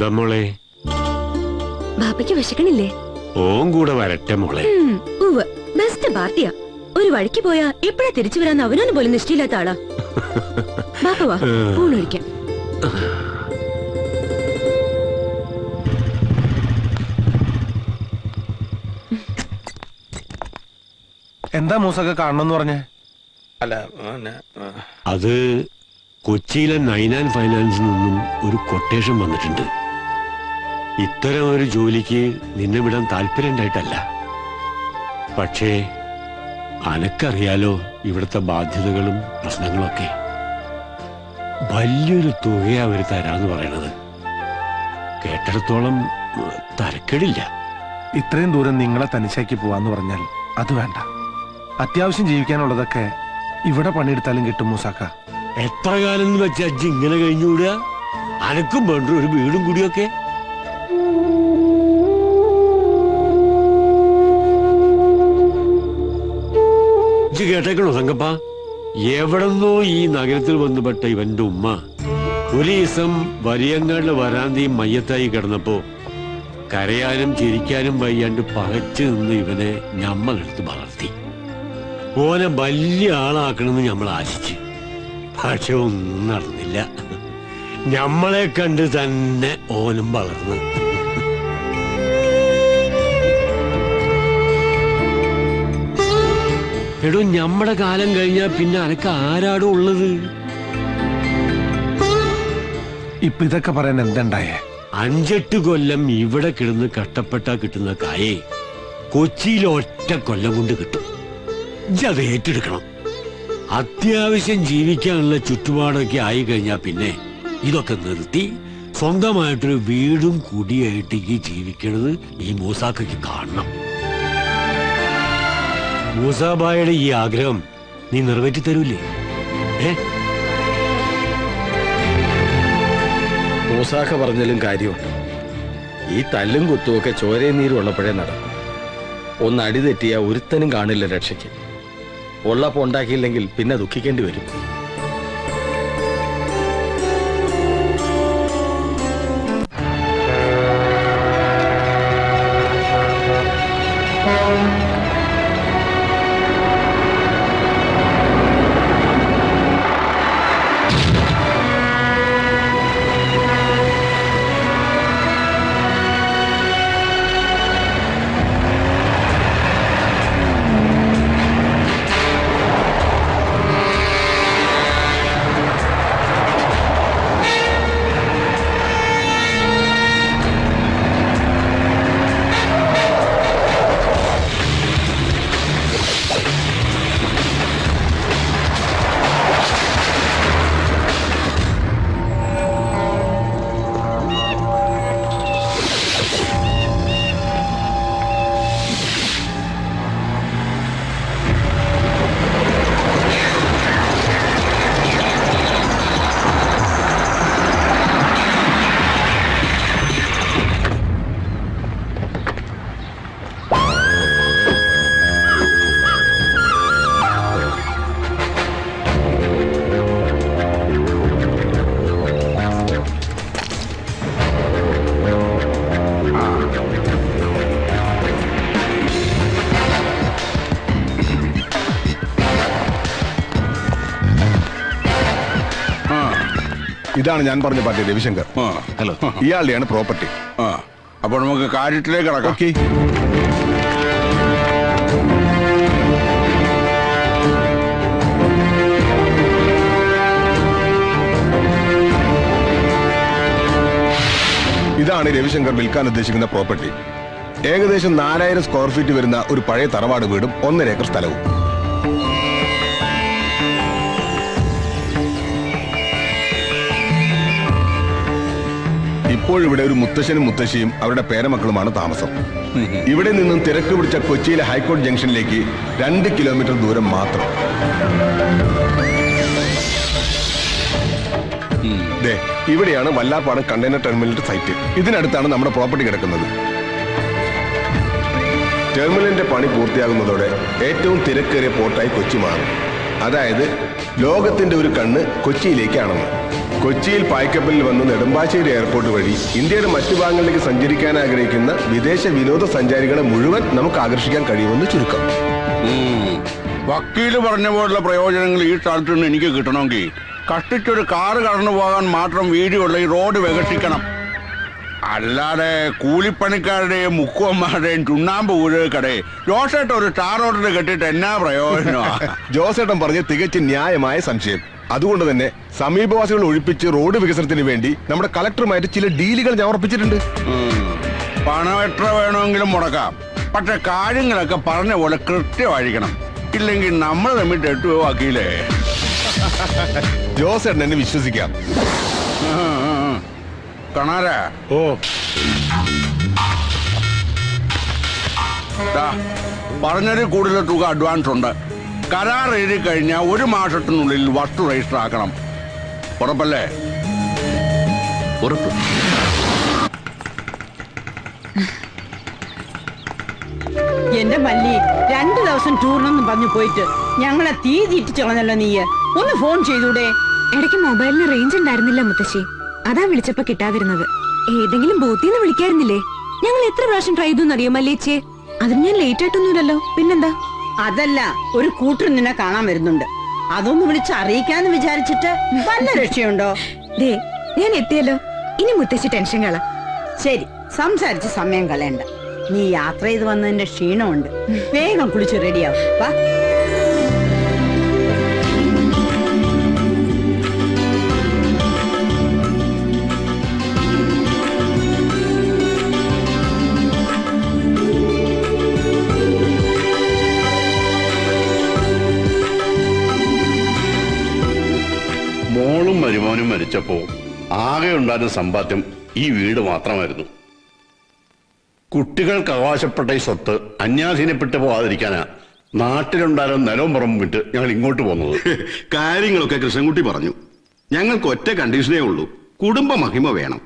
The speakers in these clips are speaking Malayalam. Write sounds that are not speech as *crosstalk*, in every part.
എന്താ മോളെ? ബാപ്പയ്ക്ക് വിശക്കണില്ലേ? ഓൻ കൂടെ വരട്ടെ മോളെ. ഉവ് ഉവ്വ്. ബെസ്റ്റ് പാർട്ടിയാ. ഒരു വഴിക്ക് പോയാ എപ്പോഴാ തിരിച്ചു വരാന്ന് അവനൊന്നും പോലും നിഷ്ഠയില്ലാത്ത ആളാ. *laughs* ബാപ്പ വാ ഊണൊഴിക്കാം എന്താ മൂസൊക്കെ കാണണമെന്ന് പറഞ്ഞേ? അല്ല അത് കൊച്ചിയിലെ നൈനാൻ ഫൈനാൻസിൽ നിന്നും ഒരു കൊട്ടേഷൻ വന്നിട്ടുണ്ട്. ഇത്തരം ഒരു ജോലിക്ക് നിന്നെ വിടാൻ താല്പര്യണ്ടായിട്ടല്ല പക്ഷേ അനക്കറിയാലോ ഇവിടുത്തെ ബാധ്യതകളും പ്രശ്നങ്ങളൊക്കെ. വലിയൊരു തുകയാ അവർ തരാന്ന് പറയണത്. കേട്ടിടത്തോളം തരക്കേടില്ല. ഇത്രയും ദൂരം നിങ്ങളെ തനിച്ചാക്കി പോവാന്ന് പറഞ്ഞാൽ അത് വേണ്ട. അത്യാവശ്യം ജീവിക്കാനുള്ളതൊക്കെ ഇവിടെ പണിയെടുത്താലും കിട്ടും മൂസാക്ക. എത്ര കാലം വെച്ച് അജ്ജ് ഇങ്ങനെ കഴിഞ്ഞുകൂടുക അനക്കും വേണ്ട ഒരു വീടും കൂടിയൊക്കെ. ഇജ്ജ് കേട്ടേക്കണോ സംഗപ്പ. എവിടെന്നോ ഈ നഗരത്തിൽ വന്നുപെട്ട ഇവന്റെ ഉമ്മ ഒരു ദിവസം വലിയങ്ങാടിലെ വരാന്തിയും മയ്യത്തായി കിടന്നപ്പോ കരയാനും ചിരിക്കാനും വയ്യാണ്ട് പകച്ചു നിന്ന് ഇവനെ ഞമ്മളെടുത്ത് വളർത്തി. ഓനെ വലിയ ആളാക്കണമെന്ന് നമ്മൾ ആശിച്ചു. പക്ഷെ ഒന്നും നടന്നില്ല. ഞമ്മളെ കണ്ട് തന്നെ ഓനും വളർന്നു. എടോ ഞമ്മടെ കാലം കഴിഞ്ഞാ പിന്നെ അനക്ക് ആരാടോ ഉള്ളത്? ഇപ്പൊ ഇതൊക്കെ പറയാൻ എന്തുണ്ടായേ? അഞ്ചെട്ട് കൊല്ലം ഇവിടെ കിടന്ന് കഷ്ടപ്പെട്ടാ കിട്ടുന്ന കായേ കൊച്ചിയിൽ ഒറ്റ കൊല്ലം കൊണ്ട് കിട്ടും. അത് ഏറ്റെടുക്കണം. അത്യാവശ്യം ജീവിക്കാനുള്ള ചുറ്റുപാടൊക്കെ ആയി കഴിഞ്ഞാ പിന്നെ ഇതൊക്കെ നിർത്തി സ്വന്തമായിട്ടൊരു വീടും കുടിയായിട്ട് ഈ ജീവിക്കണത് ഈ മൂസാക്കയ്ക്ക് കാണണം. മൂസാബായുടെ ഈ ആഗ്രഹം നീ നിറവേറ്റി തരൂലേ മൂസാക്ക പറഞ്ഞാലും കാര്യമുണ്ട്. ഈ തല്ലും കുത്തുമൊക്കെ ചോരയും നീരും ഉള്ളപ്പോഴേ നടക്കും. ഒന്ന് അടി തെറ്റിയ ഒരുത്തനും കാണില്ല രക്ഷയ്ക്ക്. ഉള്ളപ്പോൾ ഉണ്ടാക്കിയില്ലെങ്കിൽ പിന്നെ ദുഃഖിക്കേണ്ടി വരും. ഇതാണ് ഞാൻ പറഞ്ഞ പാർട്ടി രവിശങ്കർ. ഹലോ. ഇയാളുടെയാണ് പ്രോപ്പർട്ടി. ആ അപ്പോൾ നമുക്ക് കാര്യത്തിലേക്ക് കിടക്കാം. ഓക്കെ. ഇതാണ് രവിശങ്കർ വിൽക്കാൻ ഉദ്ദേശിക്കുന്ന പ്രോപ്പർട്ടി. ഏകദേശം നാലായിരം സ്ക്വയർ ഫീറ്റ് വരുന്ന ഒരു പഴയ തറവാട് വീടും ഒന്നര ഏക്കർ സ്ഥലവും. ഇപ്പോഴിവിടെ ഒരു മുത്തശ്ശനും മുത്തശ്ശിയും അവരുടെ പേരമക്കളുമാണ് താമസം. *laughs* ഇവിടെ നിന്നും തിരക്ക് പിടിച്ച കൊച്ചിയിലെ ഹൈക്കോടതി ജംഗ്ഷനിലേക്ക് രണ്ട് കിലോമീറ്റർ ദൂരം മാത്രം. ഇവിടെയാണ് വല്ലാപ്പാടം കണ്ടെയ്നർ ടെർമിനലിന്റെ സൈറ്റ്. ഇതിനടുത്താണ് നമ്മുടെ പ്രോപ്പർട്ടി കിടക്കുന്നത്. ടെർമിനലിന്റെ പണി പൂർത്തിയാകുന്നതോടെ ഏറ്റവും തിരക്കേറിയ പോർട്ടായി കൊച്ചി മാറും. അതായത് ലോകത്തിന്റെ ഒരു കണ്ണ് കൊച്ചിയിലേക്കാണെന്ന്. കൊച്ചിയിൽ പായ്ക്കപ്പലിൽ വന്ന് നെടുമ്പാശ്ശേരി എയർപോർട്ട് വഴി ഇന്ത്യയുടെ മറ്റു ഭാഗങ്ങളിലേക്ക് സഞ്ചരിക്കാൻ ആഗ്രഹിക്കുന്ന വിദേശ വിനോദസഞ്ചാരികളെ മുഴുവൻ നമുക്ക് ആകർഷിക്കാൻ കഴിയുമെന്ന് ചുരുക്കം. വക്കീൽ പറഞ്ഞ പോലുള്ള പ്രയോജനങ്ങൾ ഈ സ്ഥലത്ത് നിന്ന് എനിക്ക് കിട്ടണമെങ്കിൽ കഷ്ടിച്ചൊരു കാറ് കടന്നു പോകാൻ മാത്രം വീതിയുള്ള ഈ റോഡ് വികസിക്കണം അല്ലാതെ കൂലിപ്പണിക്കാരുടെയും മുക്കുവന്മാരുടെയും ചുണ്ണാമ്പ് ഊഴക്കടെ ജോസേട്ട ഒരു ടാർ ഓർഡർ കെട്ടിട്ട് എന്നാ പ്രയോജനമാ? *laughs* ജോസേട്ടൻ പറഞ്ഞ തികച്ചും ന്യായമായ സംശയം. അതുകൊണ്ട് തന്നെ സമീപവാസികൾ ഒഴിപ്പിച്ച് റോഡ് വികസനത്തിന് വേണ്ടി നമ്മുടെ കളക്ടറുമായിട്ട് ചില ഡീലുകൾ ഞാൻ ഉറപ്പിച്ചിട്ടുണ്ട്. പണം എത്ര വേണമെങ്കിലും മുടക്കാം. പക്ഷെ കാര്യങ്ങളൊക്കെ പറഞ്ഞ പോലെ കൃത്യമായിരിക്കണം. ഇല്ലെങ്കിൽ നമ്മൾ തമ്മിൽ തെറ്റുവോ ജോസ് എന്നെ വിശ്വസിക്കാം. കാണാര. ഓ. പറഞ്ഞതിൽ കൂടുതൽ തുക അഡ്വാൻസ് ഉണ്ട്. കരാർ എഴുതി കഴിഞ്ഞാൽ ഒരു മാസത്തിനുള്ളിൽ വസ്തു രജിസ്റ്റർ ആക്കണം. ഉറപ്പല്ലേ? ഉറപ്പ്. എന്റെ മല്ലി രണ്ടു ദിവസം ടൂറിനൊന്നും പറഞ്ഞു പോയിട്ട് ഞങ്ങളെ തീ തീറ്റിച്ചു കളഞ്ഞല്ലോ നീയ്. ഒന്ന് ഫോൺ ചെയ്തൂടെ? ഇടയ്ക്ക് മൊബൈലിന് റേഞ്ച് ഉണ്ടായിരുന്നില്ല മുത്തശ്ശി. അതാ വിളിച്ചപ്പോ കിട്ടാതിരുന്നത്. ഏതെങ്കിലും ബോത്തിന്ന് വിളിക്കായിരുന്നില്ലേ? ഞങ്ങൾ എത്ര പ്രാവശ്യം ട്രൈ ചെയ്തു അറിയോ മല്ലേച്ചേ? അതിന് ഞാൻ ലേറ്റ് ആയിട്ടൊന്നുമില്ലല്ലോ. പിന്നെന്താ? അതല്ല ഒരു കൂട്ടർ നിന്നെ കാണാൻ വരുന്നുണ്ട്. അതൊന്ന് വിളിച്ച് അറിയിക്കാന്ന് വിചാരിച്ചിട്ട് വല്ല *laughs* രക്ഷയുണ്ടോ? ദേ ഞാൻ എത്തിയല്ലോ. ഇനി മുത്തശ്ശി ടെൻഷൻ കള. ശരി സംസാരിച്ച് സമയം കളയണ്ട. നീ യാത്ര ചെയ്ത് വന്നതിന്റെ ക്ഷീണമുണ്ട്. വേഗം കുളിച്ച് റെഡിയാവും വാ. മരുമോനും മരിച്ചപ്പോ ആകെ ഉണ്ടായിരുന്ന സമ്പാദ്യം ഈ വീട് മാത്രമായിരുന്നു. കുട്ടികൾക്ക് അവകാശപ്പെട്ട ഈ സ്വത്ത് അന്യാധീനപ്പെട്ടു പോകാതിരിക്കാനാ നാട്ടിലുണ്ടായിരുന്ന നിലവും പുറമ്പ് വിട്ട് ഞങ്ങൾ ഇങ്ങോട്ട് പോകുന്നത്. കാര്യങ്ങളൊക്കെ കൃഷ്ണൻകുട്ടി പറഞ്ഞു. ഞങ്ങൾക്ക് ഒറ്റ കണ്ടീഷനേ ഉള്ളൂ. കുടുംബ മഹിമ വേണം.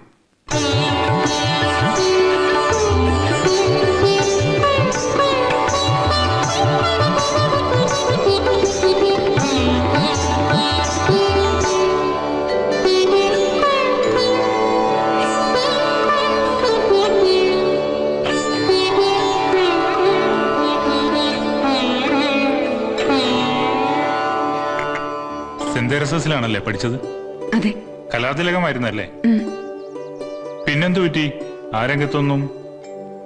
തെരസസിലാണല്ലേ പഠിച്ചത്? അതെ. കലാതിലകമായിരുന്നല്ലേ. പിന്നെന്തു പറ്റി? ആ രംഗത്തൊന്നും?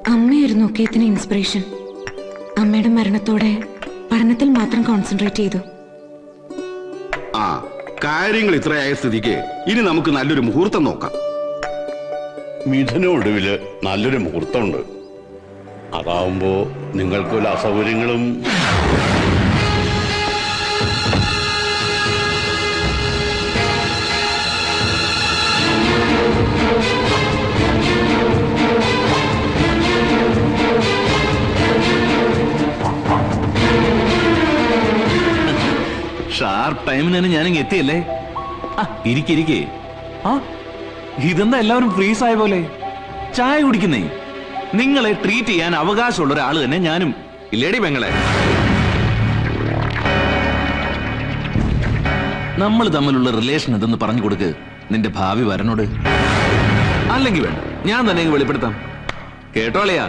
അമ്മയായിരുന്നു ഒക്കേത്തിന് ഇൻസ്പിറേഷൻ അമ്മയുടെ മരണത്തോടെ പഠനത്തിൽ മാത്രം കോൺസെൻട്രേറ്റ് ചെയ്തു. ആ കാര്യങ്ങൾ ഇത്രയായ സ്ഥിതിക്ക് ഇനി നമുക്ക് നല്ലൊരു മുഹൂർത്തം നോക്കാം. മിഥുനൊടുവിൽ നല്ലൊരു മുഹൂർത്തമുണ്ട്. അതാവുമ്പോ നിങ്ങൾക്കൊരു അസൗകര്യങ്ങളും ഷാർപ്പ് ടൈമിന് തന്നെ ഞാനിങ്ങ് എത്തിയല്ലേ? ആ ഇരിക്കിരിക്കേ ആ ഇതെന്താ എല്ലാവരും ഫ്രീസ് ആയ പോലെ? ചായ കുടിക്കുന്നേ? നിങ്ങളെ ട്രീറ്റ് ചെയ്യാൻ അവകാശമുള്ള ഒരാൾ തന്നെ ഞാനും. ഇല്ലേടി പെങ്ങളെ. നമ്മൾ തമ്മിലുള്ള റിലേഷൻ എന്തെന്ന് പറഞ്ഞു കൊടുക്ക്. നിന്റെ ഭാവി വരനോട് അല്ലെങ്കിൽ വേണ്ട ഞാൻ തന്നെ വെളിപ്പെടുത്താം. കേട്ടോളയാ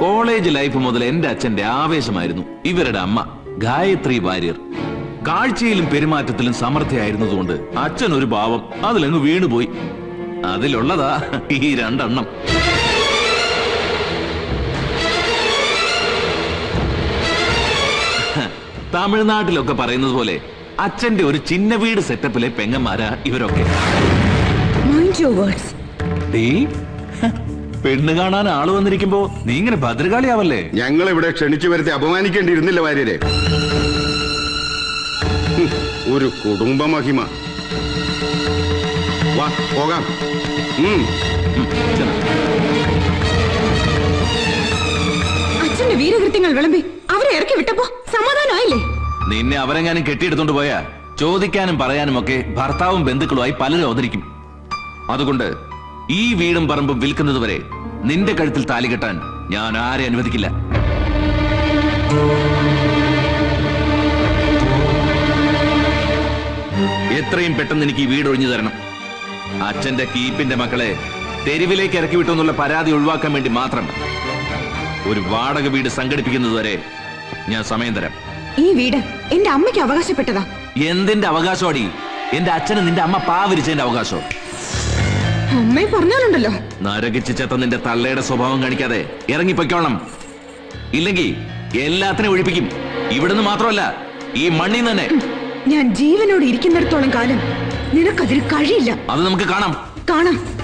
കോളേജ് ലൈഫ് മുതൽ എന്റെ അച്ഛന്റെ ആവേശമായിരുന്നു ഇവരുടെ അമ്മ ഗായത്രി വാര്യർ. കാഴ്ചയിലും പെരുമാറ്റത്തിലും സമർത്ഥയായിരുന്നതുകൊണ്ട് അച്ഛൻ ഒരു ഭാവം അതിലങ്ങ് വീണുപോയി. അതിലുള്ളതാ ഈ രണ്ടെണ്ണം. തമിഴ്നാട്ടിലൊക്കെ പറയുന്നത് പോലെ അച്ഛന്റെ ഒരു ചിന്ന വീട് സെറ്റപ്പിലെ പെങ്ങന്മാരാ ഇവരൊക്കെ. പെണ്ണ് കാണാൻ ആൾ വന്നിരിക്കുമ്പോ നീ ഇങ്ങനെ ഭദ്രകാളിയാവല്ലേ? ഞങ്ങൾ ഇവിടെ ക്ഷണിച്ചു വരുത്തി അപമാനിക്കേണ്ടിയിരുന്നില്ല ഭാര്യരെ ഒരു കുടുംബ മഹിമ വാ പോകാം. അച്ഛന്റെ വീരകൃത്യങ്ങൾ വിളമ്പി അവരെ ഇറക്കി വിട്ടപ്പോ സമാധാനമായില്ലേ? നിന്നെ അവരെങ്ങാനും കെട്ടിയെടുത്തോണ്ട് പോയാ ചോദിക്കാനും പറയാനും ഒക്കെ ഭർത്താവും ബന്ധുക്കളുമായി പലരും അവതരിക്കും. അതുകൊണ്ട് ഈ വീടും പറമ്പും വിൽക്കുന്നത് വരെ നിന്റെ കഴുത്തിൽ താലി കെട്ടാൻ ഞാൻ ആരെ അനുവദിക്കില്ല. എത്രയും പെട്ടെന്ന് എനിക്ക് ഈ വീട് ഒഴിഞ്ഞു തരണം. അച്ഛന്റെ കീപ്പിന്റെ മക്കളെ തെരുവിലേക്ക് ഇറക്കി വിട്ടു എന്നുള്ള പരാതി ഒഴിവാക്കാൻ വേണ്ടി മാത്രം ഒരു വാടക വീട് സംഘടിപ്പിക്കുന്നതുവരെ ഞാൻ സമയം തരാം. ഈ വീട് എന്റെ അമ്മയ്ക്ക് അവകാശപ്പെട്ടതാ. എന്തിന്റെ അവകാശമാടി? എന്റെ അച്ഛന് നിന്റെ അമ്മ പാവരിച്ചതിന്റെ അവകാശം. അമ്മയെ പറഞ്ഞാലുണ്ടല്ലോ. നരകിച്ച് ചെത്ത നിന്റെ തള്ളയുടെ സ്വഭാവം കാണിക്കാതെ ഇറങ്ങിപ്പൊയ്ക്കോണം ഇല്ലെങ്കിൽ എല്ലാത്തിനും ഒഴിപ്പിക്കും. ഇവിടുന്ന് മാത്രമല്ല ഈ മണ്ണിൽ തന്നെ. ഞാൻ ജീവനോട് ഇരിക്കുന്നിടത്തോളം കാലം നിനക്കതിൽ കഴിയില്ല. അത് നമുക്ക് കാണാം. കാണാം.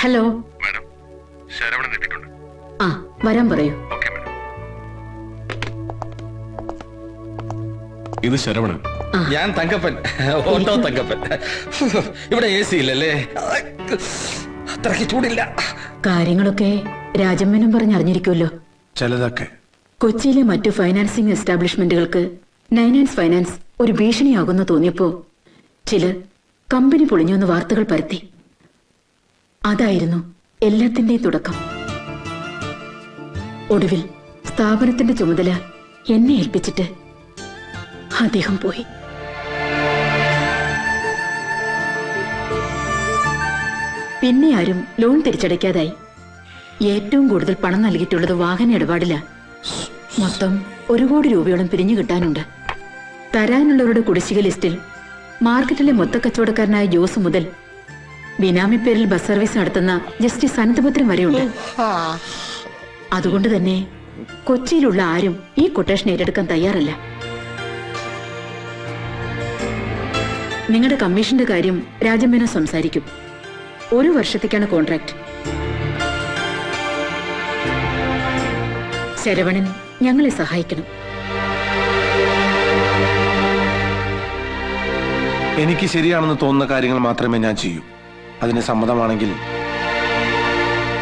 ഹലോ. ആ വരാൻ പറയൂ. ഇത് ശരവണൻ. ഞാൻ തങ്കപ്പൻ. ഓട്ടോ തങ്കപ്പൻ. ഇവിടെ എ സി ഇല്ലല്ലേ? അത്രയ്ക്ക് ചൂടില്ല. കാര്യങ്ങളൊക്കെ രാജമ്മനും പറഞ്ഞറിഞ്ഞിരിക്കുമല്ലോ ചിലതൊക്കെ. കൊച്ചിയിലെ മറ്റു ഫൈനാൻസിംഗ് എസ്റ്റാബ്ലിഷ്മെന്റുകൾക്ക് നൈനാൻസ് ഫൈനാൻസ് ഒരു ഭീഷണിയാകുന്നു തോന്നിയപ്പോ ചിലർ കമ്പനി പൊളിഞ്ഞുവെന്ന് വാർത്തകൾ പരത്തി. അതായിരുന്നു എല്ലാത്തിന്റെയും തുടക്കം. ഒടുവിൽ സ്ഥാപനത്തിന്റെ ചുമതല എന്നെ ഏൽപ്പിച്ചിട്ട് അദ്ദേഹം പോയി. പിന്നെ ആരും ലോൺ തിരിച്ചടയ്ക്കാതായി. ഏറ്റവും കൂടുതൽ പണം നൽകിയിട്ടുള്ളത് വാഹന ഇടപാടില്ല മൊത്തം ഒരു കോടി രൂപയോളം പിരിഞ്ഞു കിട്ടാനുണ്ട്. തരാനുള്ളവരുടെ കുടിശ്ശിക ലിസ്റ്റിൽ മാർക്കറ്റിലെ മൊത്തക്കച്ചവടക്കാരനായ ജോസ് മുതൽ ബിനാമി പേരിൽ ബസ് സർവീസ് നടത്തുന്ന ജസ്റ്റിസ് അനന്തപുത്രം വരെയുണ്ട്. അതുകൊണ്ട് തന്നെ കൊച്ചിയിലുള്ള ആരും ഈ കൊട്ടേഷൻ ഏറ്റെടുക്കാൻ തയ്യാറല്ല. നിങ്ങളുടെ കമ്മീഷന്റെ കാര്യം രാജമേന സംസാരിക്കും. ഒരു വർഷത്തേക്കാണ് കോൺട്രാക്ട്. ശരവണൻ ഞങ്ങളെ സഹായിക്കണം. എനിക്ക് ശരിയാണെന്ന് തോന്നുന്ന കാര്യങ്ങൾ മാത്രമേ ഞാൻ ചെയ്യൂ. അതിന് സമ്മതമാണെങ്കിൽ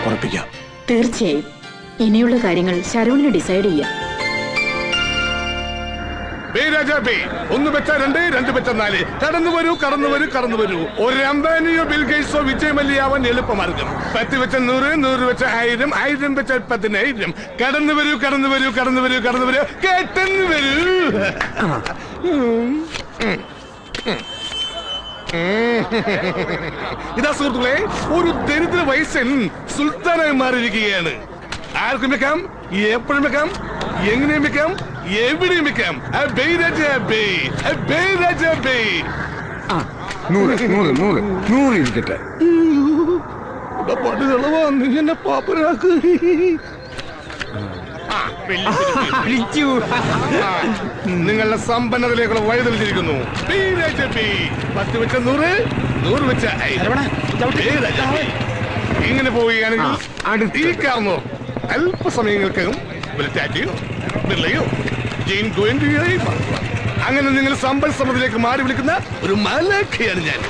ഉറപ്പിക്കാം. തീർച്ചയായും. ഇനിയുള്ള കാര്യങ്ങൾ ശരവണിന് ഡിസൈഡ് ചെയ്യാം. ബേ രാജാ ബേ. ഒന്ന് വെച്ച രണ്ട് രണ്ട് വെച്ച നാല്. കടന്നു വരൂ കടന്നു വരൂ കടന്നു വരൂ. ഒരു അംബാനിയോ ബിൽഗേറ്റ്സോ വിജയ് മല്യാവാൻ എളുപ്പമാർഗം പത്ത് വെച്ച നൂറ് നൂറ് വെച്ച ആയിരം ആയിരം വെച്ച പതിനായിരം. കടന്നു വരൂ കടന്നു വരൂ കടന്നു വരൂ കടന്നു വരൂ. കേട്ടെന്ന് വരൂ. ഇതാ സുഹൃത്തുക്കളെ ഒരു ദരിദ്ര വയസ്സൻ സുൽത്താനായി മാറിയിരിക്കുകയാണ്. ആർക്കും വെക്കാം? എപ്പോഴും വെക്കാം? എങ്ങനെയും വെക്കാം? എവിടെയും വെക്കാം നൂറ് നൂറ് നൂറ് നൂറ് ഇരിക്കട്ടെ. പണ്ട് കളവാ നീ എന്നെ പാപ്പനാക്ക്. നിങ്ങളുടെ സമ്പന്നതയിലേക്കുള്ള വഴി തെളിഞ്ഞിരിക്കുന്നു ബേ രാജാ ബേ. പത്ത് വെച്ച നൂറ് നൂറ് വെച്ച ഇങ്ങനെ പോവുകയാണെങ്കിൽ അല്പസമയങ്ങൾക്കകം ബിർളയോ. അങ്ങനെ നിങ്ങൾ സമ്പൽ സമൃദ്ധിയിലേക്ക് മാറി വിളിക്കുന്ന ഒരു മലക്കയാണ് ഞാൻ.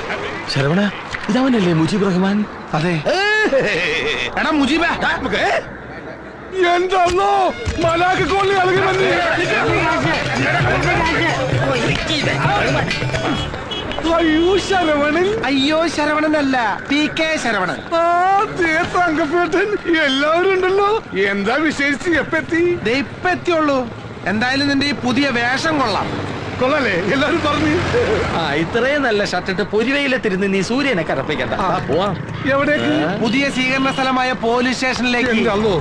ശരവണ ഇതവനല്ലേ മുജീബ് റഹ്മാൻ? അതെ. എടാ മുജീബ എന്താണോ മലാഖ കോളി അളകി അയ്യോ ശരവണൻ. അയ്യോ ശരവണനല്ല. P K Saravanan. തങ്കപ്പേട്ടൻ. എല്ലാവരും ഉണ്ടല്ലോ എന്താ വിശേഷിച്ച് എപ്പെത്തി? ദേ ഇപ്പൊ എത്തിയുള്ളൂ എന്തായാലും നിന്റെ ഈ പുതിയ വേഷം കൊള്ളാം. കൊള്ളാലേ എല്ലാവരും പറഞ്ഞു. ആ ഇത്രയും നല്ല ഷർട്ടിട്ട് പൊരിവയിലെത്തിരുന്ന് നീ സൂര്യനെ കറപ്പിക്കണ്ട പോവാം. പുതിയ പുതിയ സ്വീകരണ സ്ഥലമായ പോലീസ് സ്റ്റേഷനിലേക്ക്. അല്ലോ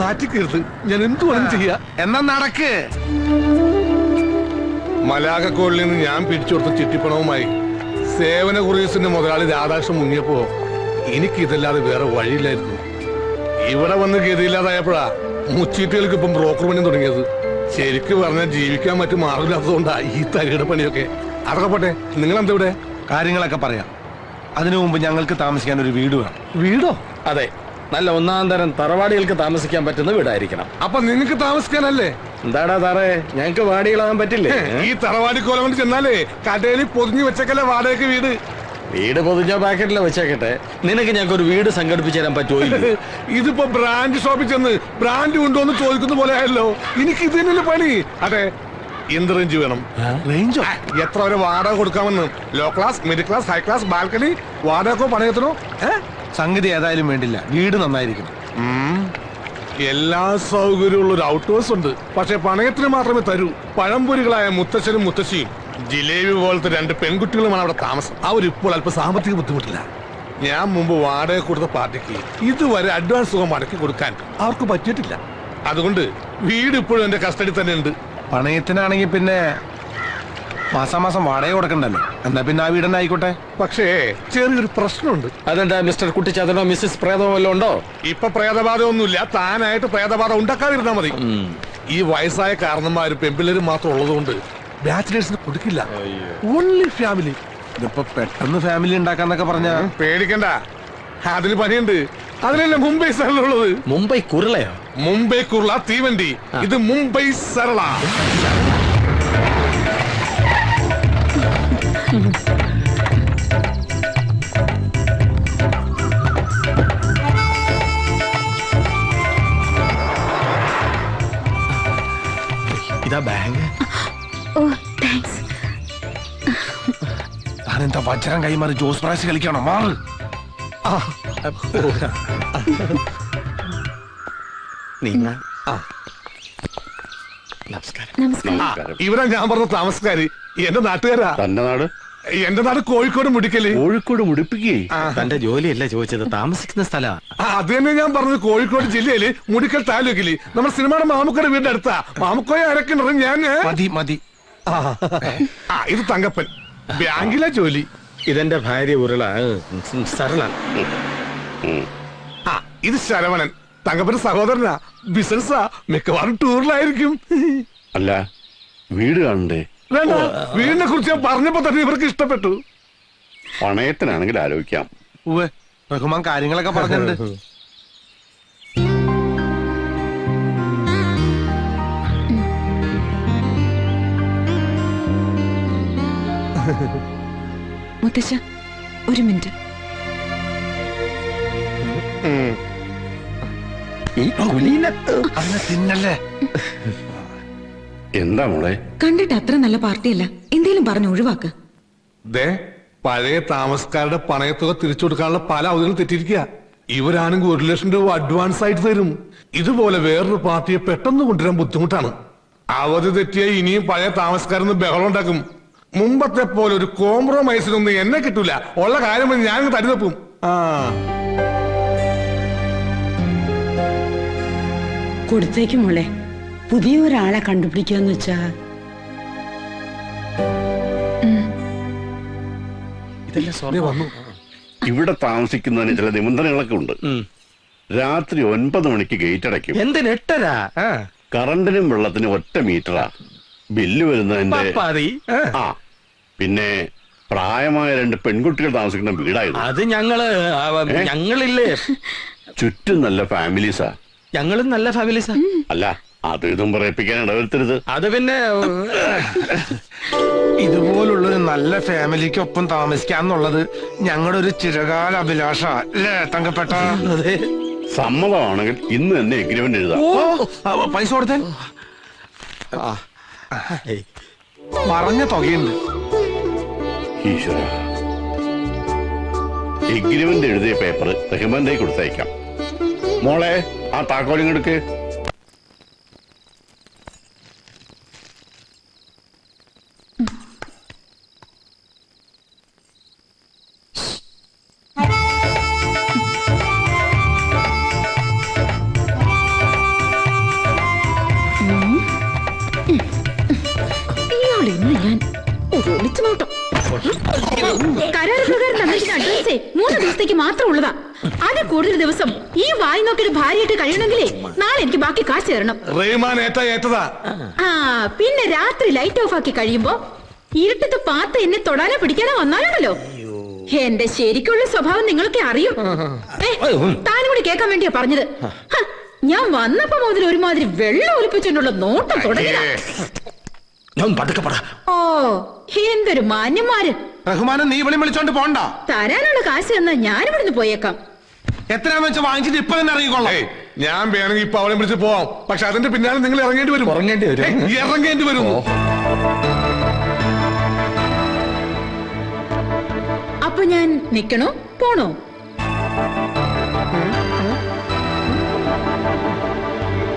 നാറ്റിക്കരുത് ഞാൻ എന്തു വേണം ചെയ്യാ. എന്നാ നടക്ക്. മലാകക്കോളിൽ നിന്ന് ഞാൻ പിടിച്ചുകൊടുത്ത ചിട്ടിപ്പണവുമായി സേവന കുറീസിന്റെ മുതലാളി രാധാകൃഷ്ണൻ മുങ്ങിയപ്പോ എനിക്ക് ഇതല്ലാതെ വേറെ വഴിയില്ലായിരുന്നു. ഇവിടെ വന്ന് ഗതിയില്ലാതായപ്പോഴാ മുച്ചീട്ടുകൾക്ക് ഇപ്പം ബ്രോക്കർ പണി തുടങ്ങിയത്. ശരിക്ക് പറഞ്ഞാൽ ജീവിക്കാൻ മറ്റു മാർഗമില്ലാത്തതുകൊണ്ടാ ഈ തരിയുടെ പണിയൊക്കെ. അതൊക്കെ പോട്ടെ നിങ്ങൾ എന്താ ഇവിടെ? കാര്യങ്ങളൊക്കെ പറയാം. അതിനു മുമ്പ് ഞങ്ങൾക്ക് താമസിക്കാൻ ഒരു വീട് വേണം. വീടോ? അതെ. നല്ല ഒന്നാം തരം തറവാടികൾക്ക് താമസിക്കാൻ പറ്റുന്ന വീടായിരിക്കണം. അപ്പൊ നിങ്ങൾക്ക് താമസിക്കാനല്ലേ? എന്താടാ താറേ ഞങ്ങൾക്ക് വാടികളാകാൻ പറ്റില്ലേ? ഈ തറവാടി കോലം കൊണ്ട് ചെന്നാലേ കടയിൽ പൊതിഞ്ഞു വെച്ചക്കല്ലേ വാടകയ്ക്ക് വീട്? വീട് പൊതിഞ്ഞ പാക്കറ്റിൽ വെച്ചേക്കട്ടെ. നിനക്ക് ഞങ്ങൾക്ക് ഒരു വീട് സംഘടിപ്പിച്ചു തരാൻ പറ്റുമോ? *laughs* ഇതിപ്പോ ബ്രാൻഡ് ഷോപ്പിൽ ചെന്ന് ബ്രാൻഡ് ഉണ്ടോ എന്ന് ചോദിക്കുന്ന പോലെ ആയല്ലോ. എനിക്ക് ഇത് തന്നെയല്ലേ പണി? അതെ. എന്ത് റേഞ്ച് വേണം? റേഞ്ചോ എത്ര വരെ വാടക കൊടുക്കാമെന്ന്? Low class middle class high class balcony വാടകക്കോ പണയത്തിനോ? സംഗതി ഏതായാലും വേണ്ടില്ല. വീട് നന്നായിരിക്കും. എല്ലാ സൗകര്യമുള്ള ഒരു ഔട്ട് ഹൗസ് ഉണ്ട്. പക്ഷെ പണയത്തിന് മാത്രമേ തരൂ. പഴംപൊരികളായ മുത്തച്ഛനും മുത്തശ്ശിയും. ജിലേബി പോലത്തെ രണ്ട് പെൺകുട്ടികളുമാണ് അവിടെ താമസം. അവരിപ്പോൾ അല്പം സാമ്പത്തിക ബുദ്ധിമുട്ടില്ല ഞാൻ മുമ്പ് വാടക കൊടുത്ത പാർട്ടിക്ക് ഇതുവരെ അഡ്വാൻസ് തുക മടക്കി കൊടുക്കാൻ അവർക്ക് പറ്റിയിട്ടില്ല. അതുകൊണ്ട് വീട് ഇപ്പോഴും എന്റെ കസ്റ്റഡി തന്നെ ഉണ്ട് പണയത്തിനാണെങ്കിൽ പിന്നെ മാസം മാസാമാസം വാടക കൊടുക്കണ്ടല്ലോ. എന്നാ പിന്നെ ആ വീടന്നെ ആയിക്കോട്ടെ? പക്ഷേ ചെറിയൊരു പ്രശ്നമുണ്ട്. അതെന്താ മിസ്റ്റർ കുട്ടിച്ചാത്തനോ മിസ്സിസ് പ്രേതമോ വല്ലതും ഉണ്ടോ? ഇപ്പൊ പ്രേതബാധ ഒന്നുമില്ല താനായിട്ട് പ്രേതബാധ ഉണ്ടാക്കാതിരുന്നാ മതി. ഈ വയസ്സായ കാരണന്മാര് പെമ്പിള്ളേര് മാത്രം ഉള്ളതുകൊണ്ട് ബാച്ചിലേഴ്സിന് കൊടുക്കില്ല. ഓൺലി ഫാമിലി ഇതിപ്പോ പെട്ടെന്ന് ഫാമിലി ഉണ്ടാക്കാന്നൊക്കെ പറഞ്ഞ? പേടിക്കണ്ട. അതിന് പണിയുണ്ട്. അതിനല്ലേ മുംബൈ സരള ഉള്ളത് മുംബൈ കുരുളയോ? മുംബൈ കുരുള തീവണ്ടി. ഇത് മുംബൈ സരള. ഇതാ ബാങ്ക് താനെന്താ വജ്രം കൈമാറി ജോസ് പ്രാശ് കളിക്കണോ? മാറ്. ഇവിടെ ഞാൻ പറഞ്ഞ താമസക്കാരി. എന്റെ നാട്ടുകാരാ. തന്റെ നാട്? എന്റെ നാട് കോഴിക്കോട് മുടിക്കൽ. കോഴിക്കോട് മുടിപ്പിക്കേ തന്റെ ജോലിയല്ല ചോദിച്ചത്. താമസിക്കുന്ന സ്ഥലാ. അത് തന്നെ ഞാൻ പറഞ്ഞത്. കോഴിക്കോട് ജില്ലയിൽ മുടിക്കൽ താലൂക്കിൽ. നമ്മുടെ സിനിമയുടെ മാമുക്കോടെ വീടിന്റെ അടുത്താ. മാമുക്കോയെ അരക്കിണറും ഞാൻ മതി മതി. ഇത് തങ്കപ്പൻ. ബാങ്കിലെ ജോലി. ഇതെന്റെ ഭാര്യ ഉരുള. സരള. ആ ഇത് ശരവണൻ. തങ്കപ്പന്റെ സഹോദരനാ. ബിസിനസ്സാ. മിക്കവാറും ടൂറിലായിരിക്കും. അല്ല വീട് കാണണ്ടേ? വേണ്ട വീടിനെ കുറിച്ച് ഞാൻ പറഞ്ഞപ്പോ തന്നെ ഇവർക്ക് ഇഷ്ടപ്പെട്ടു. പണയത്തിനാണെങ്കിൽ ആലോചിക്കാം. ഉവ്വ് റഹ്മാൻ കാര്യങ്ങളൊക്കെ പറഞ്ഞിട്ടുണ്ട്. *laughs* *laughs* മുത്തശ്ശ ഒരു മിനിറ്റ്. ഈ കുലീനത്ത്. അങ്ങനെ തിന്നല്ലേ? എന്താ മോളെ? കണ്ടിട്ട് അത്ര നല്ല പാർട്ടിയല്ല. എന്തേലും പറഞ്ഞു ഒഴിവാക്ക. ദേ പഴയ താമസക്കാരുടെ പണയത്തുക തിരിച്ചു കൊടുക്കാനുള്ള പല അവധികൾ തെറ്റിരിക്കുക ഇവരാണെങ്കിൽ ഒരു ലക്ഷം രൂപ അഡ്വാൻസ് ആയിട്ട് തരും. ഇതുപോലെ വേറൊരു പാർട്ടിയെ പെട്ടെന്ന് കൊണ്ടുവരാൻ ബുദ്ധിമുട്ടാണ്. അവധി തെറ്റിയ ഇനിയും പഴയ താമസക്കാരെന്ന് ബഹളം ഉണ്ടാക്കും. മുമ്പത്തെ പോലെ ഒരു കോംപ്രമൈസിനൊന്നും എന്നെ കിട്ടൂല. ഉള്ള കാര്യം ഞാൻ തരുതപ്പും തപ്പും. ആ. കൊടുത്തേക്ക് മോളെ. പുതിയ ഒരാളെ കണ്ടുപിടിക്കാന്ന് വെച്ചാ. ഇവിടെ താമസിക്കുന്നതിന് ചില നിബന്ധനകളൊക്കെ ഉണ്ട്. രാത്രി ഒൻപത് മണിക്ക് ഗേറ്റ് അടയ്ക്കും എന്തിനെട്ടരാ കറണ്ടിനും വെള്ളത്തിനും ഒറ്റ മീറ്ററാ. ബില്ല് വരുന്നതിന്റെ ആ പിന്നെ പ്രായമായ രണ്ട് പെൺകുട്ടികൾ താമസിക്കുന്ന വീടായിരുന്നു. അത് ഞങ്ങൾ? ഞങ്ങളില്ലേ. ചുറ്റും നല്ല ഫാമിലീസാ. ഞങ്ങളും നല്ല ഫാമിലീസാ. അല്ല അത് ഇതും പറയിപ്പിക്കാൻ ഇടവരുത്തരുത്. അത് പിന്നെ ഇതുപോലുള്ളൊരു നല്ല ഫാമിലിക്കൊപ്പം താമസിക്കാന്നുള്ളത് ഞങ്ങളുടെ ഒരു ചിരകാല അഭിലാഷ അല്ലേ തങ്കപ്പെട്ട? സമ്മതമാണെങ്കിൽ ഇന്ന് തന്നെ എഗ്രിമെന്റ് എഴുതാം. പൈസ കൊടുത്തേ. പറഞ്ഞ തുകയുണ്ട്. ഈശ്വര. എഗ്രിമെന്റ് എഴുതിയ പേപ്പർ റഹ്മാന്റെ കൊടുത്തയക്കാം. മോളെ ആ താക്കോലിങ്ങെടുക്ക് മൂന്ന് ദിവസത്തേക്ക് മാത്രം ഉള്ളതാ. അത് കൂടുതൽ ദിവസം ഈ വായി നോക്കിയൊരു ഭാര്യയായിട്ട് കഴിയണമെങ്കിലേ നാളെ എനിക്ക് ബാക്കി കാശ് തരണം. റഹ്മാൻ ഏറ്റാ ഏറ്റതാ. ആ പിന്നെ രാത്രി ലൈറ്റ് ഓഫ് ആക്കി കഴിയുമ്പോ ഇരുട്ടത്ത് പാത്ത് എന്നെ തൊടാനോ പിടിക്കാനോ വന്നാലാണല്ലോ. എന്റെ ശരിക്കുള്ള സ്വഭാവം നിങ്ങൾക്ക് അറിയും. ഏ, താനും കൂടി കേൾക്കാൻ വേണ്ടിയാ പറഞ്ഞത്. ഹ, ഞാൻ വന്നപ്പോ മുതൽ ഒരുമാതിരി വെള്ളം ഒലിപ്പിച്ചുകൊണ്ടുള്ള നോട്ടം തുടങ്ങിയതാ. ഞാൻ പതുക്കെ പറ. ഓ എന്തൊരു മാന്യന്മാര്. റഹ്മാനെ നീ വിളി വിളിച്ചോണ്ട് പോണ്ട. തരാനുള്ള കാശ് എന്നാ ഞാൻ ഇവിടുന്ന് പോയേക്കാം. എത്രയാന്ന് വെച്ചാൽ വാങ്ങിച്ചിട്ട് ഇപ്പൊ തന്നെ ഇറങ്ങിക്കൊള്ളാം ഞാൻ വേണമെങ്കിൽ ഇപ്പൊ അവളെ വിളിച്ച് പോവാം. പക്ഷെ അതിന്റെ പിന്നാലെ നിങ്ങൾ ഇറങ്ങേണ്ടി വരും. ഉറങ്ങേണ്ടി വരും. ഏയ്, ഇറങ്ങേണ്ടി വരും. അപ്പൊ ഞാൻ നിക്കണോ? പോണോ?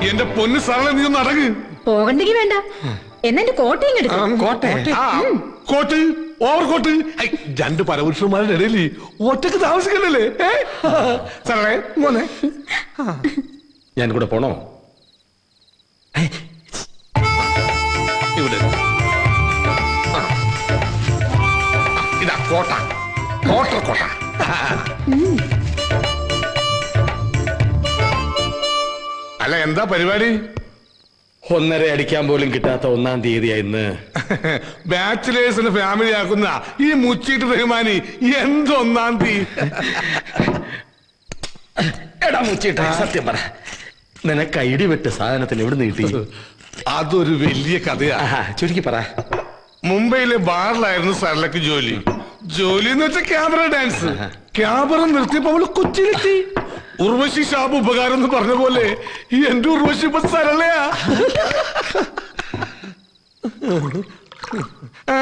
എന്റെ പൊന്ന് സാറേ നീ ഒന്ന് അടങ്ങ്. പോകണ്ടെങ്കി വേണ്ട. എന്നാ കോട്ടയും എടുക്കും. കോട്ട്. Overcoat. രണ്ട് പരപുരുഷന്മാരുടെ ഇടയിൽ ഒറ്റയ്ക്ക് താമസിക്കണ്ടല്ലേ ഏ? മോനെ. ഞാൻ കൂടെ പോണോ? ഇവിടെ. ഇതാ കോട്ട. കോട്ട. കോട്ട അല്ല എന്താ പരിപാടി? ഒന്നര അടിക്കാൻ പോലും കിട്ടാത്ത ഒന്നാം തീയതിയാ ഇന്ന്. *laughs* ബാച്ചിലേഴ്സിന് ഫാമിലി ആക്കുന്ന ഈ മുച്ചിട്ട് റഹ്മാനി എന്തൊന്നാം തീയതി *laughs* എടാ മുച്ചിട്ട സത്യം പറ. നിനക്ക് ഐഡി വെട്ട സാധനത്തിന് എവിടെ നീട്ടി *laughs* അതൊരു വലിയ കഥയാ. ചുരുക്കി പറ. മുംബൈയിലെ ബാറിലായിരുന്നു സരളക്ക് ജോലി. ജോലി എന്ന് വെച്ചാൽ ക്യാമറ ഡാൻസ്. ക്യാമറ നിർത്തിയപ്പോ അവൾ കൊച്ചിലെത്തി ഉർവശി ഷാബ് ഉപകാരം എന്ന് പറഞ്ഞ പോലെ ഈ എന്റെ ഉർവശി ഇപ്പൊ സരളയാ ആ.